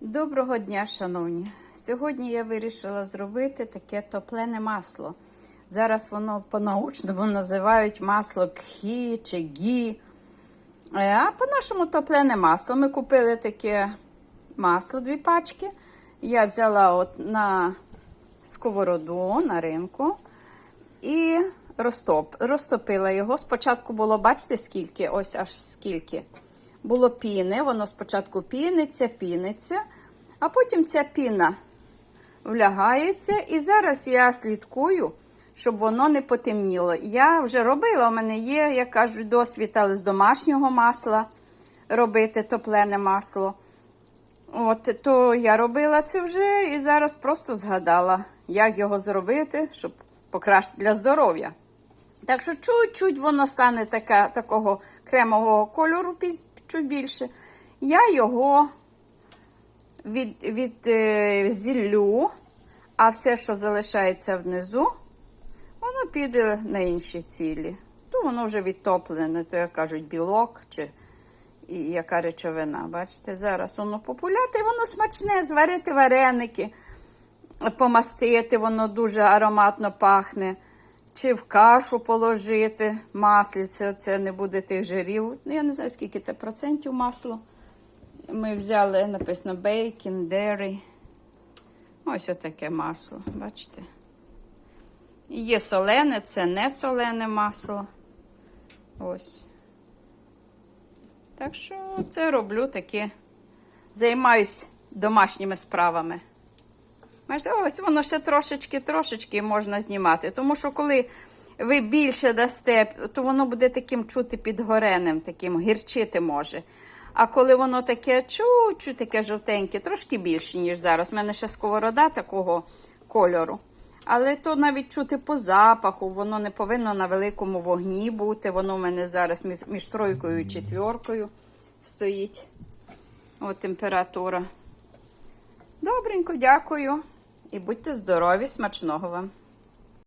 Доброго дня, шановні! Сьогодні я вирішила зробити таке топлене масло. Зараз воно по-научному називають масло кхі чи гі. Е, А по-нашому топлене масло. Ми купили таке масло, дві пачки. Я взяла от на сковороду на ринку і розтоп, розтопила його. Спочатку було, бачите, скільки, ось аж скільки. Було піни, воно спочатку піниться, піниться, а потім ця піна влягається. І зараз я слідкую, щоб воно не потемніло. Я вже робила, у мене є, як кажуть, досвід, але з домашнього масла робити топлене масло. От, то я робила це вже і зараз просто згадала, як його зробити, щоб покращити для здоров'я. Так що чуть-чуть воно стане така, такого кремового кольору, чуть більше. Я його від, від, е, зіллю, а все, що залишається внизу, воно піде на інші цілі. То воно вже відтоплене, то як кажуть, білок чи і яка речовина. Бачите, зараз воно популяти, воно смачне, зварити вареники, помастити, воно дуже ароматно пахне. Чи в кашу положити масліце, це не буде тих жирів. Ну, я не знаю, скільки це процентів масла. Ми взяли, написано bacon, dairy. Ось отаке масло, бачите? Є солене, це не солене масло. Ось. Так що це роблю таке. Займаюсь домашніми справами. Ось воно ще трошечки-трошечки можна знімати. Тому що коли ви більше дасте, то воно буде таким чути підгореним, таким гірчити може. А коли воно таке чуть-чуть таке жовтеньке, трошки більше, ніж зараз. У мене ще сковорода такого кольору. Але то навіть чути по запаху, воно не повинно на великому вогні бути. Воно в мене зараз між, тройкою і четвіркою стоїть. От температура. Добренько, дякую. І будьте здорові, смачного вам.